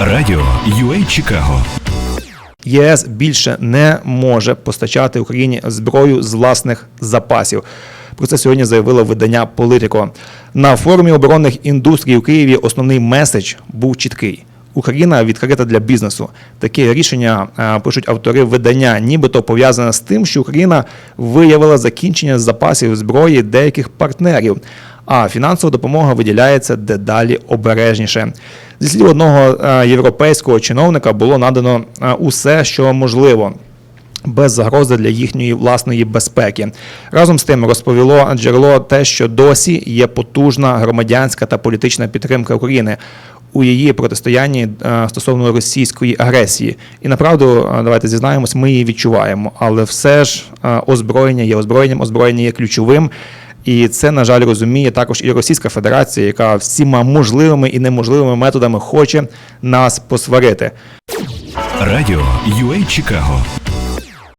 Радіо UA Чикаго ЄС більше не може постачати Україні зброю з власних запасів. Про це сьогодні заявило видання Політико. На форумі оборонних індустрій у Києві основний меседж був чіткий. Україна відкрита для бізнесу. Таке рішення е, пишуть автори видання, нібито пов'язане з тим, що Україна виявила закінчення запасів зброї деяких партнерів, а фінансова допомога виділяється дедалі обережніше. Зі слів одного е, європейського чиновника було надано е, усе, що можливо. Без загрози для їхньої власної безпеки разом з тим розповіло джерело те, що досі є потужна громадянська та політична підтримка України у її протистоянні е, стосовно російської агресії. І направду, давайте зізнаємось, ми її відчуваємо. Але все ж озброєння є озброєнням, озброєння є ключовим. І це, на жаль, розуміє також і Російська Федерація, яка всіма можливими і неможливими методами хоче нас посварити. Радіо UA Чикаго